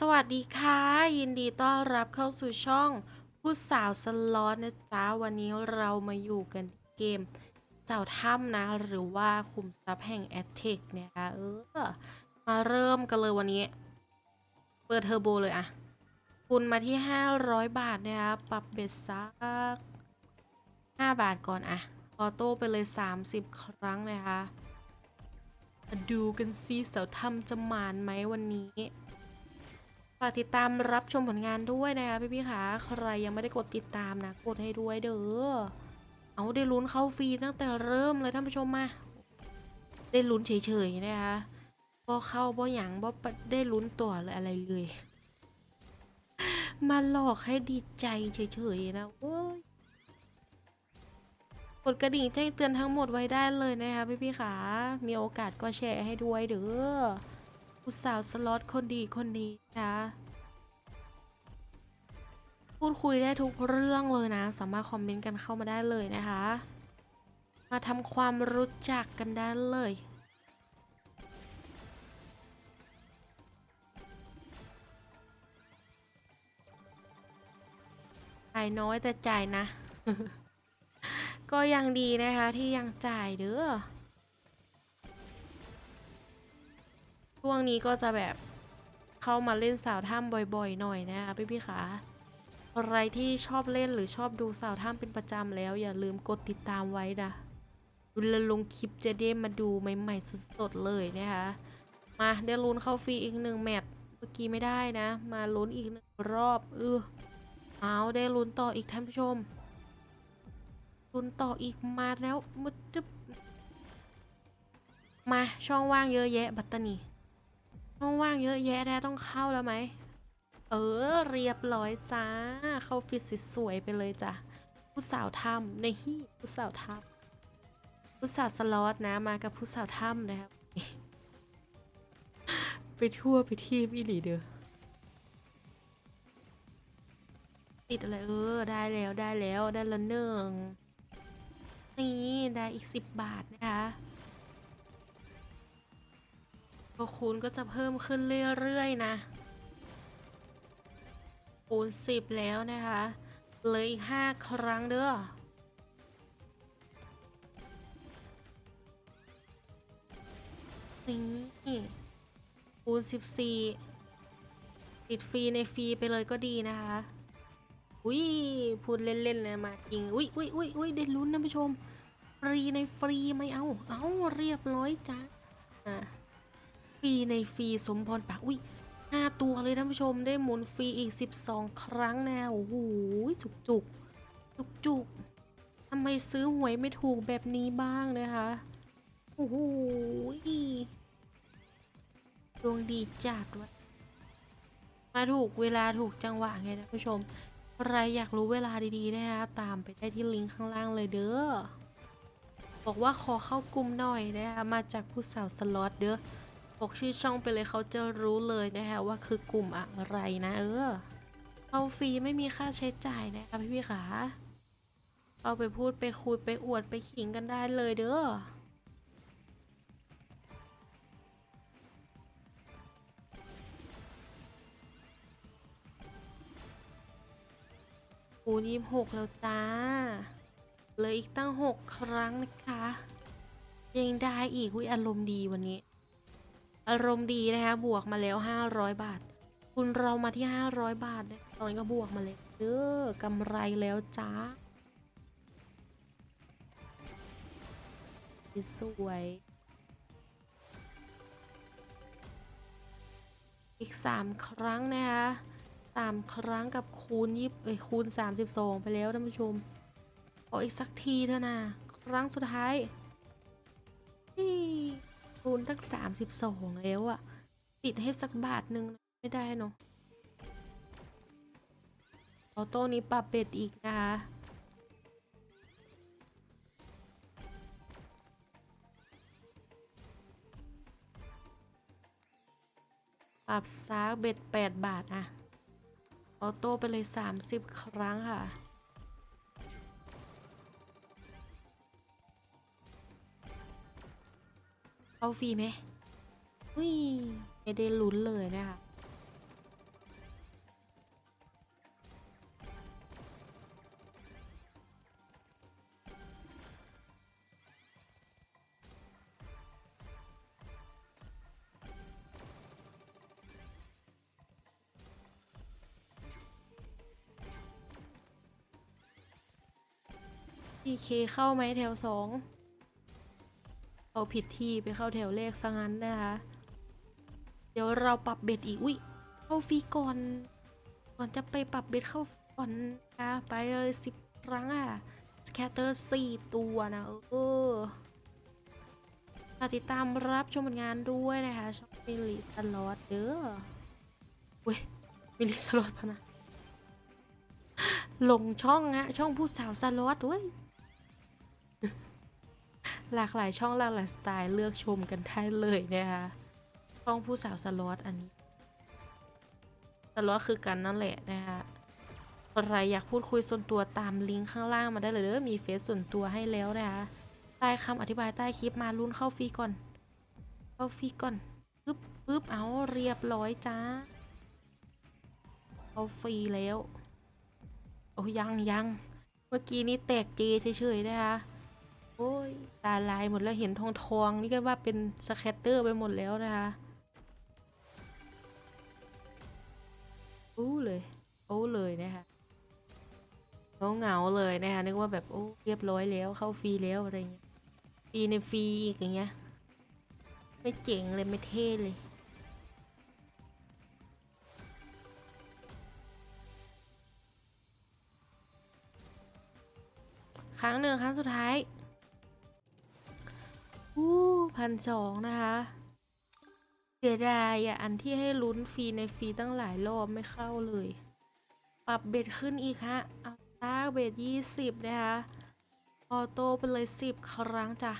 สวัสดีค่ะ ยินดีต้อนรับเข้าสู่ช่องผู้สาวสล็อตนะจ๊ะ วันนี้เรามาอยู่กันเกมเจ้าถ้ำนะ หรือว่าคุมทรัพย์แห่งแอตเทคเนี่ยค่ะเออ มาเริ่มกันเลยวันนี้ เปิดเทอร์โบเลยอะคุณมาที่ 500 บาทนะคะปรับเบ็ดซัก 5 บาทก่อนอะออโต้ไปเลย 30 ครั้งนะคะ ดูกันซิเสาถ้ำจะมานไหมวันนี้ ฝากติดตามรับชมผลงานด้วยนะคะพี่พี่ๆคะใครยังไม่ได้กดติดตามนะกดให้ด้วยเด้อเอาได้ลุ้นเข้าฟรีตั้งแต่เริ่มเลยท่านผู้ชมมาได้ลุ้นเฉยๆนะคะบ่เข้าบ่หยังบ่ได้ลุ้นตัวเลยอะไรเลย มาหลอกให้ดีใจเฉยๆนะเว้ยกดกระดิ่งแจ้งเตือนทั้งหมดไว้ได้เลยนะคะพี่พี่ๆคะมีโอกาสก็แชร์ให้ด้วยเด้อ ผู้สาวสล็อตคนดีคนนี้นะพูดคุยได้ทุกเรื่องเลยนะ สามารถคอมเมนต์กันเข้ามาได้เลยนะคะ มาทำความรู้จักกันได้เลยจ่ายน้อยแต่จ่ายนะ ก็ยังดีนะคะที่ยังจ่ายเด้อ ช่วงนี้ก็จะแบบเข้ามาเล่นสาวถ้ำบ่อยๆ หน่อยนะคะพี่พี่ๆคะใครที่ชอบเล่นหรือชอบดูสาวถ้ำเป็นประจำแล้ว อย่าลืมกดติดตามไว้นะเวลาลงคลิปจะได้มาดูใหม่ๆสดๆเลยนะคะมาได้ลุ้นเข้าฟรีอีกหนึ่งแมตช์เมื่อกี้ไม่ได้นะ มาลุ้นอีกหนึ่งรอบเออเอาได้ลุ้นต่ออีกท่านผู้ชมลุ้นต่ออีกมาแล้วมุดจึ๊บมาช่องว่างเยอะแยะ บัตตานี ห้องว่างเยอะแยะได้ต้องเข้าแล้วไหม เออ เรียบร้อยจ้า เข้าฟิตสวยไปเลยจ้ะ ผู้สาวถ้ำในฮี่ผู้สาวถ้ำผู้สาวสล็อตนะมากับผู้สาวถ้ำนะครับ ไปทั่วไปทีมอีหลีเด้อติดอะไรเออ ได้แล้วได้แล้วได้ละหนึ่งนี่ได้อีกสิบบาทนะคะ ตัวคูณก็จะเพิ่มขึ้นเรื่อยๆ นะ คูณสิบแล้วนะคะเหลยอีกห้าครั้งเด้อนี่คูณสิบสี่ติดฟรีในฟรีไปเลยก็ดีนะคะ อุ้ยพูดเล่นๆเลยมาจริง อุ้ยอุ้ยอุ้ยอุ้ยได้ลุ้นนะผู้ชม ฟรีในฟรีไม่เอา เอาเรียบร้อยจ้าอะฟ รีในฟรีสมพรปากอุ้ยห้าตัวเลยท่านผู้ชมได้หมุนฟรีอีก 12 ครั้งแน่โอ้โหจุกจุกจุกจุกทำไมซื้อหวยไม่ถูกแบบนี้บ้างนะคะโอ้โหดวงดีจัดวะมาถูกเวลาถูกจังหวะไงท่านผู้ชมใครอยากรู้เวลาดีๆนะคะตามไปได้ที่ลิงก์ข้างล่างเลยเด้อบอกว่าขอเข้ากลุ่มหน่อยนะคะมาจากผู้สาวสล็อตเด้อ กชื่อช่องไปเลยเขาจะรู้เลยนะคะว่าคือกลุ่มอะไรนะ เออเอาฟรีไม่มีค่าใช้จ่ายนะคะพี่พี่ๆขาเอาไปพูดไปคุยไปอวดไปขิงกันได้เลยเด้อปูยี่หกแล้วจ้าเลืออีกตั้งหกครั้งนะคะ ยังได้อีกวิอารมณ์ดีวันนี้ อารมณ์ดีนะคะบวกมาแล้ว 500 บาท คุณเรามาที่ 500 บาทนะตอนนี้ก็บวกมาเลยเด้อกำไรแล้วจ้าสวยอีก 3 ครั้งนะคะสามครั้งกับคูณยิบเอ้ยคูณ 32 ไปแล้วท่านผู้ชมขออีกสักทีเถอะนะ ครั้งสุดท้ายนี่ คูณตั้งสามสิบสองแล้วอะติดให้สักบาทหนึ่งไม่ได้เนาะออโต้นี้ปรับเบ็ดอีกนะคะปรับซากเบ็ดแปดบาทอะออโต้ไปเลยสามสิบครั้งค่ะ เอาฟรีไหมอุ้ยไม่ได้ลุ้นเลยนะคะพีเคเข้าไหมแถวสอง เอาผิดที่ไปเข้าแถวเลขซะงั้นนะคะ เดี๋ยวเราปรับเบ็ดอีก อุ้ยเข้าฟรีก่อน ก่อนจะไปปรับเบ็ดเข้าฟรีก่อนนะไปเลยสิบครั้งอะสแคตเตอร์สี่ตัวนะ เออฝากติดตามรับชมผลงานด้วยนะคะช่องมิลิสลอตเด้อเว้ยมิลิสลอตพะนะ ลงช่องอะช่องผู้สาวสลอตเว้ย หลากหลายช่องหลากหลายสไตล์เลือกชมกันได้เลยนะคะช่องผู้สาวสล็อตอันนี้สล็อตคือกันนั่นแหละนะคะใครอยากพูดคุยส่วนตัวตามลิงก์ข้างล่างมาได้เลยเด้อมีเฟซส่วนตัวให้แล้วนะคะใต้คำอธิบายใต้คลิปมาลุ้นเข้าฟรีก่อน เข้าฟรีก่อนปึ๊บปึ๊บเอาเรียบร้อยจ้าเข้าฟรีแล้ว โอ้ยังยังเมื่อกี้นี้แตกเจเฉยๆนะคะ โอ้ยตาลายหมดแล้วเห็นทองทองนี่ก็ว่าเป็นสแคตเตอร์ไปหมดแล้วนะคะโอ้เลยโอ้เลยนะคะเงาเหงาเลยนะคะนึกว่าแบบโอ้เรียบร้อยแล้วเข้าฟรีแล้วอะไรเงี้ยฟรีในฟรีอีกอย่างเงี้ยไม่เจ๋งเลยไม่เท่เลยครั้งหนึ่งครั้งสุดท้าย อู้พันสองนะคะเสียดายอะ อันที่ให้ลุ้นฟรีในฟรีตั้งหลายรอบไม่เข้าเลย ปรับเบ็ดขึ้นอีกฮะเอาตาเบ็ดยี่สิบนะคะออโต้ไปเลยสิบครั้งจ้ะ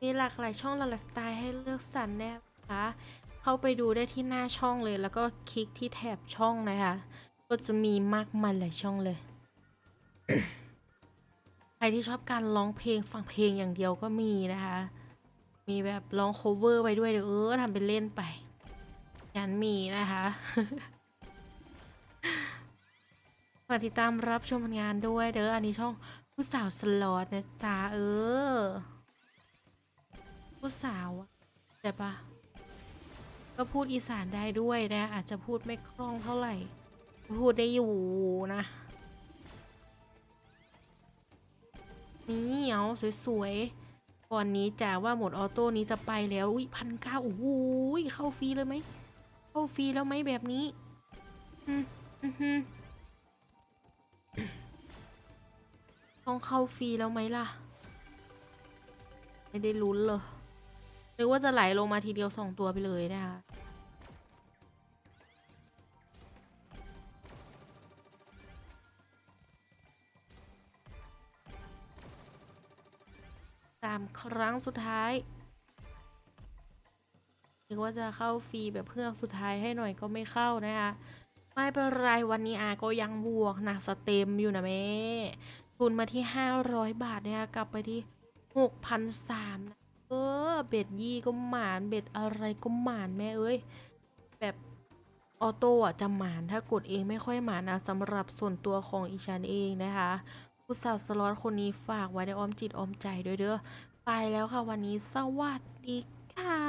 มีหลากหลายช่องหลากหลายสไตล์ให้เลือกสรรนะคะ เข้าไปดูได้ที่หน้าช่องเลย แล้วก็คลิกที่แถบช่องนะคะ ก็จะมีมากมายหลายช่องเลย ใครที่ชอบการร้องเพลงฟังเพลงอย่างเดียวก็มีนะคะ มีแบบร้อง cover ไปด้วยเดี๋ยวเออทำเป็นเล่นไปยันมีนะคะฝากติดตามรับชมผลงานด้วยเด้ออันนี้ช่องผู้สาวสล็อตนะจ๊ะเออ ผู้สาวอะแต่ปะก็พูดอีสานได้ด้วยนะ อาจจะพูดไม่คล่องเท่าไหร่ พูดได้อยู่นะ นี่เอาสวยๆ ก่อนนี้จ่าว่าหมดออโต้นี้จะไปแล้ว อุ้ยพันเก้าโอ้โหยเข้าฟรีเลยไหม เข้าฟรีแล้วไหมแบบนี้ อืมอือหือต้องเข้าฟรีแล้วไหมล่ะ ไม่ได้ลุ้นเลยนึกว่าจะไหลลงมาทีเดียวสองตัวไปเลยนะคะ ครั้งสุดท้ายนึกว่าจะเข้าฟรีแบบเพื่อสุดท้ายให้หน่อยก็ไม่เข้านะคะไม่เป็นไรวันนี้อาก็ยังบวกหนักสเต็มอยู่นะแม่ทุนมาที่ 500 บาทนี่ยกลับไปที่6,300นะเออเบ็ดยี่ก็หมานเบ็ดอะไรก็หมานแม่เอ้ยแบบออโต้อะจะหมานถ้ากดเองไม่ค่อยหมานนะสำหรับส่วนตัวของอีชันเองนะคะผู้สาวสล็อตคนนี้ฝากไว้ในอ้อมจิตอ้อมใจด้วยเด้อ ไปแล้วค่ะวันนี้สวัสดีค่ะ